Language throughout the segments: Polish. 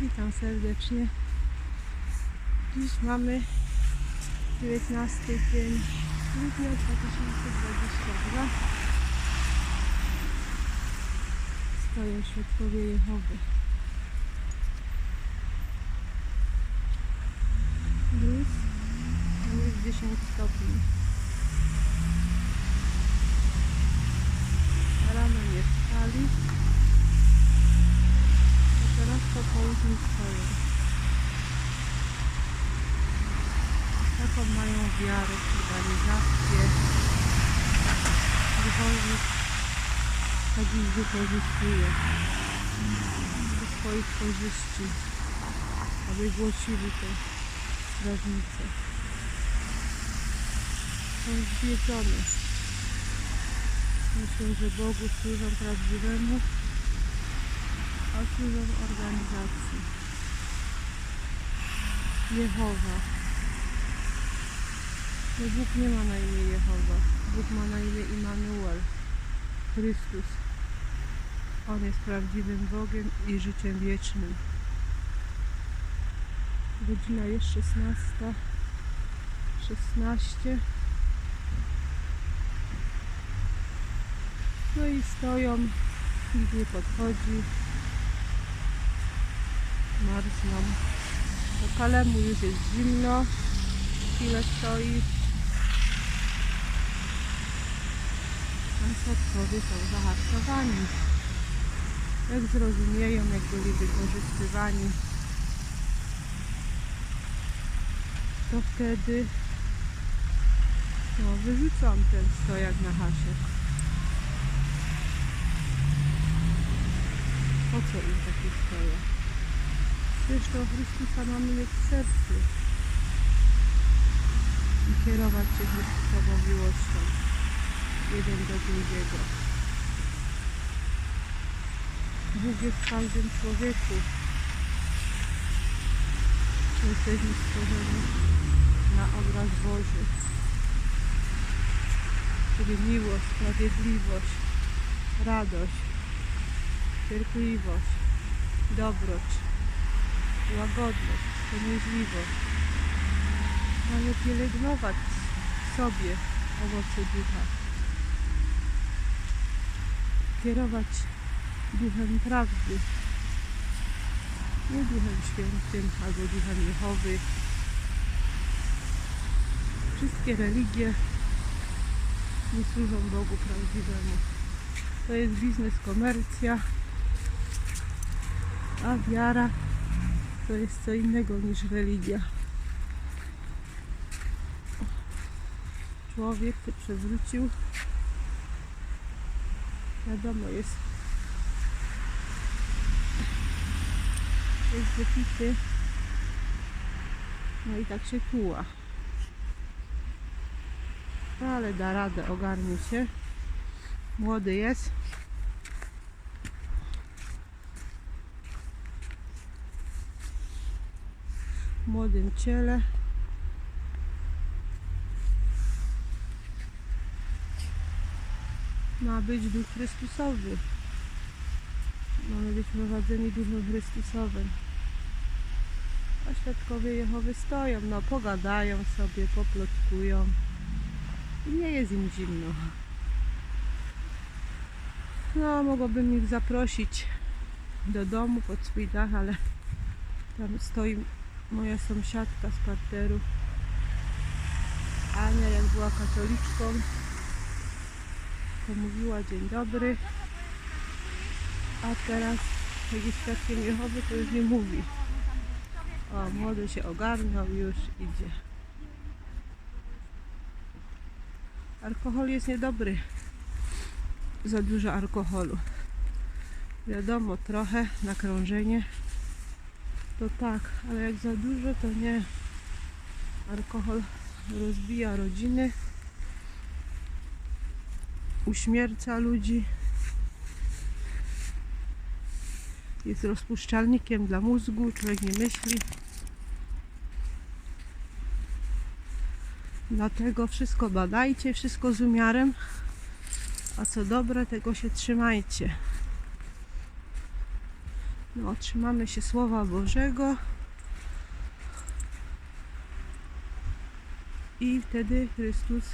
Witam serdecznie. Dziś mamy 19 dzień grudnia 2022. Stoją świadkowie Jehowy. Tam jest 10 stopni. Rano nie spali. A teraz po południu stoją. Taką mają wiarę, organizację. Duchownik tak ich wykorzystuje do swoich korzyści, aby głosili te strażnice. Są zwiedzone. Myślę, że Bogu służą prawdziwemu służą organizacji. Jehowa. No Bóg nie ma na imię Jehowa. Bóg ma na imię Immanuel. Chrystus. On jest prawdziwym Bogiem i życiem wiecznym. Godzina jest 16. 16. No i stoją, nikt nie podchodzi, marzną. Do kalemu już jest zimno. Chwilę stoi. A świadkowie są zahartowani. Jak zrozumieją, jak byli wykorzystywani, to wtedy no, wyrzucą ten stojak na hasiek. Po co im taki stojak? Zresztą Chrystusa mamy mieć w sercu i kierować się Chrystusową miłością jeden do drugiego. Bóg jest w każdym człowieku. Jesteśmy stworzeni na obraz Boży. Czyli miłość, sprawiedliwość, radość, cierpliwość, dobroć, łagodność, wstrzemięźliwość. Mamy pielęgnować sobie owoce ducha. Kierować duchem prawdy. Nie duchem świętym albo duchem Jehowy. Wszystkie religie nie służą Bogu prawdziwemu. To jest biznes, komercja, a wiara to jest co innego niż religia. Człowiek się przewrócił. Wiadomo, jest, jest wypity. No i tak się tuła. Ale da radę, ogarnie się. Młody jest. Młodym ciele. Ma być duch Chrystusowy. Mamy być prowadzeni duchem Chrystusowym. A świadkowie Jehowy stoją, no pogadają sobie, poplotkują. I nie jest im zimno. No, mogłabym ich zaprosić do domu pod swój dach, ale tam stoi moja sąsiadka z parteru. Ania jak była katoliczką to mówiła dzień dobry a teraz jak jest świadkiem Jehowy to już nie mówi. O młody się ogarnął już idzie. Alkohol jest niedobry. Za dużo alkoholu. Wiadomo trochę nakrążenie to tak, ale jak za dużo, to nie. Alkohol rozbija rodziny, uśmierca ludzi, jest rozpuszczalnikiem dla mózgu, człowiek nie myśli. Dlatego wszystko badajcie, wszystko z umiarem, a co dobre, tego się trzymajcie. No, się Słowa Bożego. I wtedy Chrystus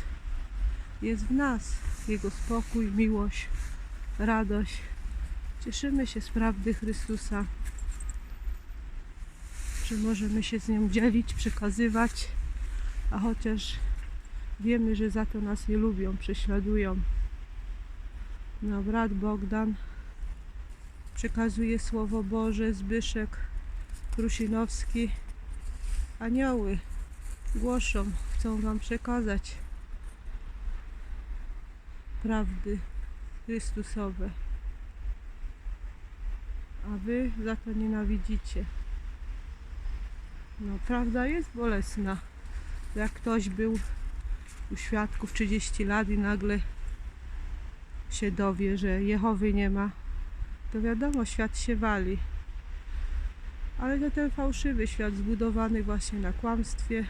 jest w nas. Jego spokój, miłość, radość. Cieszymy się z prawdy Chrystusa, że możemy się z nią dzielić, przekazywać, a chociaż wiemy, że za to nas nie lubią, prześladują. No, brat Bogdan przekazuje Słowo Boże, Zbyszek Krusinowski. Anioły głoszą, chcą Wam przekazać prawdy Chrystusowe. A Wy za to nienawidzicie. No, prawda jest bolesna. Jak ktoś był u świadków 30 lat i nagle się dowie, że Jehowy nie ma, to wiadomo, świat się wali. Ale to ten fałszywy świat zbudowany właśnie na kłamstwie,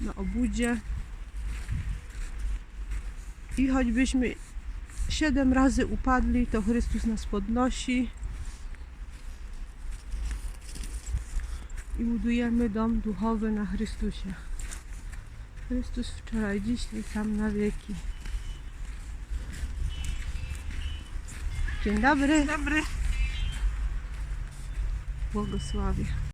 na obudzie. I choćbyśmy siedem razy upadli, to Chrystus nas podnosi i budujemy dom duchowy na Chrystusie. Chrystus wczoraj, dziś i sam na wieki. Dzień dobry. Dobry. Błogosławie.